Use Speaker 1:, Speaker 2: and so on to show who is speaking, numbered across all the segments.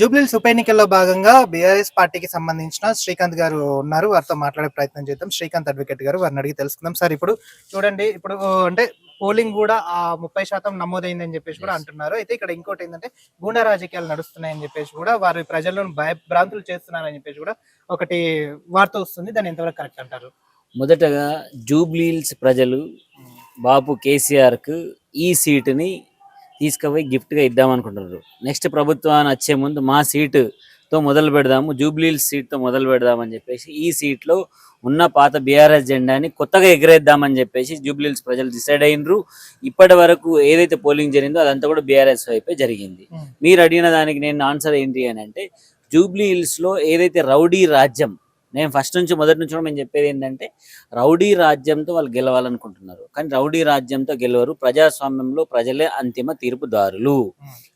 Speaker 1: జూబ్లీహిల్స్ ఉప ఎన్నికల్లో భాగంగా బీఆర్ఎస్ పార్టీకి సంబంధించిన శ్రీకాంత్ గారు ఉన్నారు. వారితో మాట్లాడే ప్రయత్నం చేద్దాం. శ్రీకాంత్ అడ్వకేట్ గారు వారిని అడిగి తెలుసుకుందాం. సార్ ఇప్పుడు చూడండి ఇప్పుడు అంటే పోలింగ్ కూడా ఆ ముప్పై శాతం నమోదైందని చెప్పేసి కూడా అంటున్నారు. అయితే ఇక్కడ ఇంకోటి ఏంటంటే గూండా రాజకీయాలు నడుస్తున్నాయని చెప్పేసి కూడా వారి ప్రజలను భయభ్రాంతులు చేస్తున్నారని చెప్పేసి కూడా ఒకటి వార్త వస్తుంది. దాన్ని ఎంతవరకు కరెక్ట్ అంటారు?
Speaker 2: మొదటగా జూబ్లీహిల్స్ ప్రజలు బాపు కేసీఆర్కు ఈ సీటుని తీసుకుపోయి గిఫ్ట్గా ఇద్దామనుకుంటున్నారు నెక్స్ట్ ప్రభుత్వాన్ని వచ్చే ముందు మా సీటుతో మొదలు పెడదాము జూబ్లీహిల్స్ సీట్తో మొదలు పెడదామని చెప్పేసి ఈ సీట్లో ఉన్న పాత బీఆర్ఎస్ జెండాని కొత్తగా ఎగరేద్దామని చెప్పేసి జూబ్లీహిల్స్ ప్రజలు డిసైడ్ అయినరు. ఇప్పటి వరకు ఏదైతే పోలింగ్ జరిగిందో అదంతా కూడా బీఆర్ఎస్ వైపే జరిగింది.
Speaker 1: Hmm.
Speaker 2: మీరు అడిగిన దానికి నేను ఆన్సర్ ఏంటి అని అంటే జూబ్లీ హిల్స్లో ఏదైతే రౌడీ రాజ్యం నేను ఫస్ట్ నుంచి మొదటి నుంచి కూడా మేము చెప్పేది ఏంటంటే రౌడీ రాజ్యంతో వాళ్ళు గెలవాలనుకుంటున్నారు. కానీ రౌడీ రాజ్యంతో గెలవరు. ప్రజాస్వామ్యంలో ప్రజలే అంతిమ తీర్పుదారులు.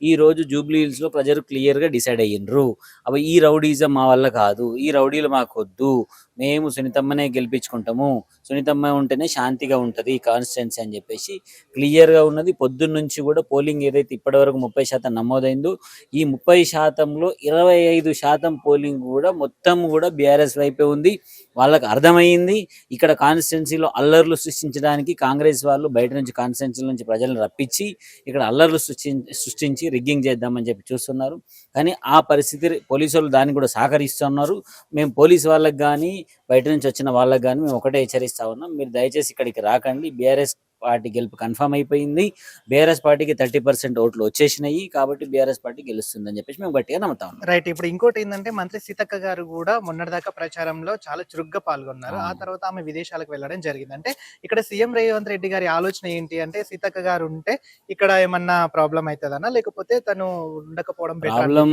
Speaker 2: ఈ రోజు జూబ్లీ హిల్స్లో ప్రజలు క్లియర్గా డిసైడ్ అయ్యిండ్రు. అవి ఈ రౌడీజం మా వల్ల కాదు. ఈ రౌడీలు మాకు వద్దు మేము సునీతమ్మనే గెలిపించుకుంటాము. సునీతమ్మ ఉంటేనే శాంతిగా ఉంటుంది ఈ కాన్స్టిట్యున్సీ అని చెప్పేసి క్లియర్గా ఉన్నది. పొద్దున్న నుంచి కూడా పోలింగ్ ఏదైతే ఇప్పటి వరకు ముప్పై శాతం నమోదైందో ఈ ముప్పై శాతంలో ఇరవై ఐదు శాతం పోలింగ్ కూడా మొత్తం కూడా బీఆర్ఎస్ వైపే ఉంది. వాళ్ళకి అర్థమైంది ఇక్కడ కాన్స్టిట్యున్సీలో అల్లర్లు సృష్టించడానికి కాంగ్రెస్ వాళ్ళు బయట నుంచి కాన్స్టిట్యున్సీ నుంచి ప్రజలను రప్పించి ఇక్కడ అల్లర్లు సృష్టి సృష్టించి రిగ్గింగ్ చేద్దామని చెప్పి చూస్తున్నారు. కానీ ఆ పరిస్థితి పోలీసు వాళ్ళు దాన్ని కూడా సహకరిస్తున్నారు. మేము పోలీసు వాళ్ళకి కానీ బయట నుంచి వచ్చిన వాళ్ళకి కానీ మేము ఒకటే హెచ్చరిస్తా ఉన్నాం. మీరు దయచేసి ఇక్కడికి రాకండి. బీఆర్ఎస్ పార్టీ గెలుపు కన్ఫర్మ్ అయిపోయింది. బీఆర్ఎస్ పార్టీకి థర్టీ పర్సెంట్ ఓట్లు వచ్చేసినాయి. కాబట్టి బీఆర్ఎస్ పార్టీ గెలుస్తుందని చెప్పేసి మేము గట్టిగా నమ్ముతా
Speaker 1: రైట్. ఇప్పుడు ఇంకోటి ఏంటంటే మంత్రి సీతక్క గారు కూడా మొన్నటిదాకా ప్రచారంలో చాలా చురుగ్గా పాల్గొన్నారు. ఆ. తర్వాత ఆమె విదేశాలకు వెళ్ళడం జరిగింది. అంటే ఇక్కడ సీఎం రేవంత్ రెడ్డి గారి ఆలోచన ఏంటి? అంటే సీతక్క గారు ఉంటే ఇక్కడ ఏమన్నా ప్రాబ్లం అవుతుందనా లేకపోతే తను ఉండకపోవడం
Speaker 2: ప్రాబ్లం?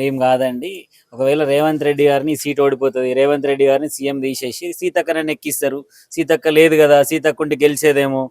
Speaker 2: ఏం కాదండి. ఒకవేళ రేవంత్ రెడ్డి గారిని సీట్ ఓడిపోతుంది. రేవంత్ రెడ్డి గారిని సీఎం తీసేసి సీతక్కనే ఎక్కిస్తారు. సీతక్క లేదు కదా సీతక్క ఉంటే గెలిచేదేమో.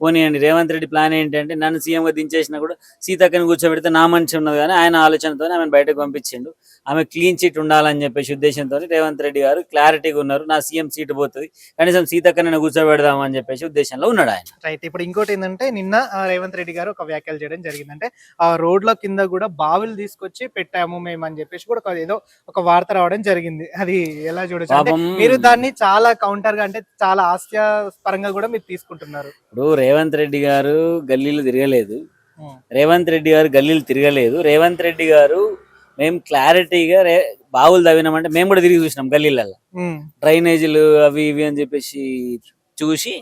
Speaker 2: పోనీయండి రేవంత్ రెడ్డి ప్లాన్ ఏంటంటే నన్ను సీఎంగా దించేసినా కూడా సీతక్కని కూర్చోబెడితే నా మనిషి ఉన్నది కానీ ఆయన ఆలోచనతో ఆమెను బయటకు పంపించిండు. ఆమె క్లీన్ చిట్ ఉండాలని చెప్పేసి ఉద్దేశంతో రేవంత్ రెడ్డి గారు క్లారిటీగా ఉన్నారు. నా సీఎం సీట్ పోతుంది. కనీసం సీతక్కని కూర్చోబెడదామని చెప్పేసి ఉద్దేశంలో ఉన్నాడు ఆయన.
Speaker 1: రైట్ ఇప్పుడు ఇంకోటి ఏంటంటే నిన్న రేవంత్ రెడ్డి గారు ఒక వ్యాఖ్యలు చేయడం జరిగిందంటే ఆ రోడ్ల కింద కూడా బావులు తీసుకొచ్చి పెట్టాము మేము అని చెప్పేసి కూడా ఏదో ఒక వార్త రావడం జరిగింది. అది ఎలా చూడొచ్చు? మీరు దాన్ని చాలా కౌంటర్గా అంటే చాలా హాస్యపరంగా కూడా మీరు తీసుకుంటున్నారు.
Speaker 2: ఇప్పుడు రేవంత్ రెడ్డి గారు గల్లీలు తిరగలేదు. రేవంత్ రెడ్డి గారు గల్లీలు తిరగలేదు. రేవంత్ రెడ్డి గారు మేము క్లారిటీగా రే బావులు తవ్వినామంటే మేము కూడా తిరిగి చూసినాం గల్లీలలో. డ్రైనేజీలు అవి ఇవి అని చెప్పేసి చూసి.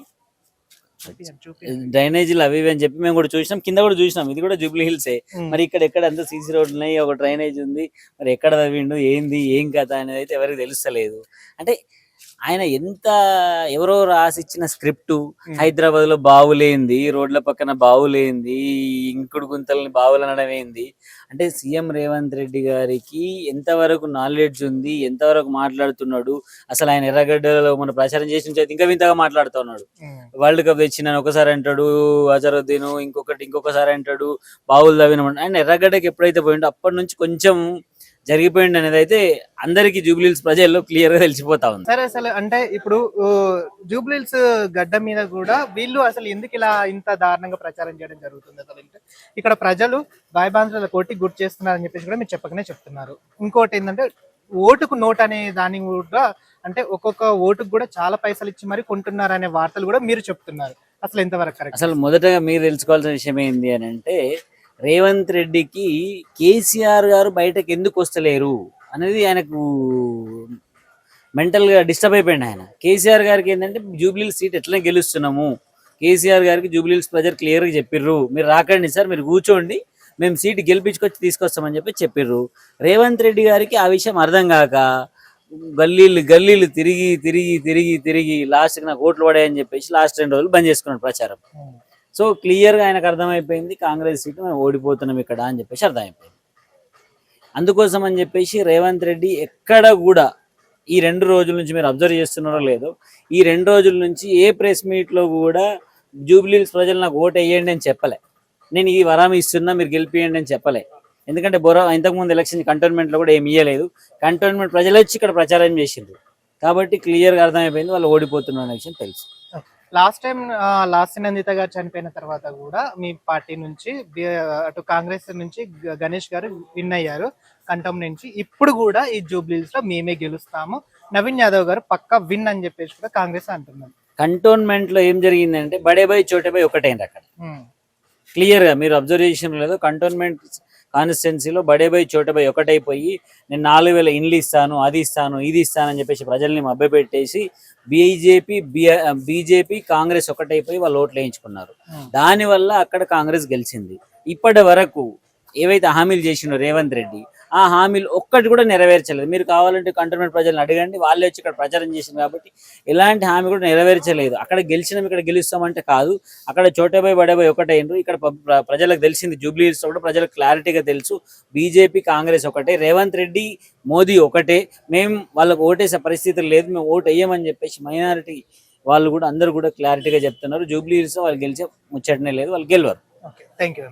Speaker 2: డ్రైనేజీలు అవి ఇవి అని చెప్పి మేము కూడా చూసినాం. కింద కూడా చూసినాం. ఇది కూడా జూబ్లీ హిల్సే. మరి ఇక్కడ ఎక్కడ అంతా సీసీ రోడ్లు ఉన్నాయి? ఒక డ్రైనేజ్ ఉంది. మరి ఎక్కడ తవ్విండు? ఏంది? ఏం కథ అనేది అయితే ఎవరికి తెలుస్తలేదు. అంటే ఆయన ఎంత ఎవరో రాసిచ్చిన స్క్రిప్ట్. హైదరాబాద్లో బావులేంది రోడ్ల పక్కన బావులేంది ఇంకుడు గుంతలని బావులు అనడం ఏంది? అంటే సీఎం రేవంత్ రెడ్డి గారికి ఎంతవరకు నాలెడ్జ్ ఉంది ఎంతవరకు మాట్లాడుతున్నాడు అసలు ఆయన ఎర్రగడ్డలో మన ప్రచారం చేసిన ఇంకా వింతగా మాట్లాడుతున్నాడు
Speaker 1: ఉమ్,
Speaker 2: వరల్డ్ కప్ తెచ్చిన ఒకసారి అంటాడు అజరుద్దీన్ ఇంకొకటి ఇంకొకసారి అంటాడు బావులు తవ్విన ఆయన ఎర్రగడ్డకి ఎప్పుడైతే పోయిండో అప్పటి నుంచి కొంచెం జరిగిపోయింది అనేది అయితే అందరికి జూబ్లీల్స్ ప్రజల్లో క్లియర్గా తెలిసిపోతా ఉంది.
Speaker 1: సరే అసలు అంటే ఇప్పుడు జూబ్లీల్స్ గడ్డ మీద కూడా వీళ్ళు అసలు ఎందుకు ఇలా ఇంత దారుణంగా ప్రచారం చేయడం జరుగుతుంది అసలు? ఇక్కడ ప్రజలు భయభాంతుల కోటి గుర్తు చేస్తున్నారని చెప్పేసి కూడా మీరు చెప్పకనే చెప్తున్నారు. ఇంకోటి ఏంటంటే ఓటుకు నోట్ అనే దాని కూడా అంటే ఒక్కొక్క ఓటుకు కూడా చాలా పైసలు ఇచ్చి మరి కొంటున్నారు అనే వార్తలు కూడా మీరు చెప్తున్నారు. అసలు ఎంతవరకు కరెక్ట్
Speaker 2: అసలు మొదటగా మీరు తెలుసుకోవాల్సిన విషయం ఏంది అని అంటే రేవంత్ రెడ్డికి కేసీఆర్ గారు బయటకు ఎందుకు వస్తలేరు అనేది ఆయనకు మెంటల్గా డిస్టర్బ్ అయిపోయింది ఆయన. కేసీఆర్ గారికి ఏంటంటే జూబ్లీ సీట్ ఎట్లా గెలుస్తున్నాము కేసీఆర్ గారికి జూబ్లీ ప్రజలు క్లియర్గా చెప్పిర్రు. మీరు రాకండి సార్ మీరు కూర్చోండి మేము సీట్ గెలిపించుకొచ్చి తీసుకొస్తామని చెప్పి చెప్పిర్రు. రేవంత్ రెడ్డి గారికి ఆ విషయం అర్థం కాక గల్లీలు గల్లీలు తిరిగి తిరిగి తిరిగి తిరిగి లాస్ట్కి నాకు ఓట్లు పడాయని చెప్పేసి లాస్ట్ రెండు రోజులు బంద్ చేసుకున్నాడు ప్రచారం. సో క్లియర్గా ఆయనకు అర్థమైపోయింది కాంగ్రెస్ సీట్ మనం ఓడిపోతున్నాం ఇక్కడ అని చెప్పేసి అర్థమైపోయింది. అందుకోసం అని చెప్పేసి రేవంత్ రెడ్డి ఎక్కడ కూడా ఈ రెండు రోజుల నుంచి మీరు అబ్జర్వ్ చేస్తున్నారో లేదో ఈ రెండు రోజుల నుంచి ఏ ప్రెస్ మీట్లో కూడా జూబ్లీస్ ప్రజలు నాకు ఓటు వేయండి అని చెప్పలే. నేను ఈ వరం ఇస్తున్నా మీరు గెలిపియండి అని చెప్పలే. ఎందుకంటే బొర ఇంతకుముందు ఎలక్షన్ కంటోన్మెంట్లో కూడా ఏమి ఇయ్యలేదు. కంటోన్మెంట్ ప్రజలు వచ్చి ఇక్కడ ప్రచారం చేసిండ్రు. కాబట్టి క్లియర్గా అర్థమైపోయింది వాళ్ళు ఓడిపోతున్నారు అనే విషయం తెలుసు.
Speaker 1: లాస్ట్ టైం లాస్ట్ నందిత గారు చనిపోయిన తర్వాత కూడా మీ పార్టీ నుంచి అటు కాంగ్రెస్ నుంచి గణేష్ గారు విన్ అయ్యారు కంఠం నుంచి. ఇప్పుడు కూడా ఈ జూబ్లీస్లో మేమే గెలుస్తాము. నవీన్ యాదవ్ గారు పక్క విన్ అని చెప్పేసి కూడా కాంగ్రెస్ అంటున్నారు
Speaker 2: కంటోన్మెంట్లో ఏం జరిగిందంటే బడే బై చోటే బై ఒకటైంది అక్కడ. క్లియర్గా మీరు అబ్జర్వేషన్ లేదు కంటోన్మెంట్ కాన్స్టిట్యున్సీలో బడే బై చోట బై ఒకటైపోయి నేను నాలుగు వేల ఇండ్లు ఇస్తాను అది ఇస్తాను ఇది ఇస్తాను అని చెప్పేసి ప్రజల్ని మభ్యపెట్టేసి బీజేపీ బీజేపీ కాంగ్రెస్ ఒకటైపోయి వాళ్ళు ఓట్లు వేయించుకున్నారు.
Speaker 1: ఉమ్,
Speaker 2: దానివల్ల అక్కడ కాంగ్రెస్ గెలిచింది. ఇప్పటి వరకు ఏవైతే హామీలు చేసిండో రేవంత్ రెడ్డి ఆ హామీలు ఒక్కటి కూడా నెరవేర్చలేదు. మీరు కావాలంటే కంటోన్మెంట్ ప్రజలను అడగండి. వాళ్ళే వచ్చి ఇక్కడ ప్రచారం చేసింది కాబట్టి ఎలాంటి హామీ కూడా నెరవేర్చలేదు. అక్కడ గెలిచినాం ఇక్కడ గెలుస్తామంటే కాదు. అక్కడ చోటబాయ్ బడేబాయ్ ఒకటైండ్రు. ఇక్కడ ప్ర- ప్రజలకు తెలిసింది జూబ్లీ హిల్స్ కూడా ప్రజలకు క్లారిటీగా తెలుసు. బీజేపీ కాంగ్రెస్ ఒకటే రేవంత్ రెడ్డి మోదీ ఒకటే. మేము వాళ్ళకు ఓటేసే పరిస్థితి లేదు. మేము ఓటు వేయమని చెప్పేసి మైనారిటీ వాళ్ళు కూడా అందరూ కూడా క్లారిటీగా చెప్తున్నారు. జూబ్లీ హిల్స్ వాళ్ళు గెలిచే ముచ్చటనే లేదు. వాళ్ళు గెలవరు.
Speaker 1: ఓకే. Thank you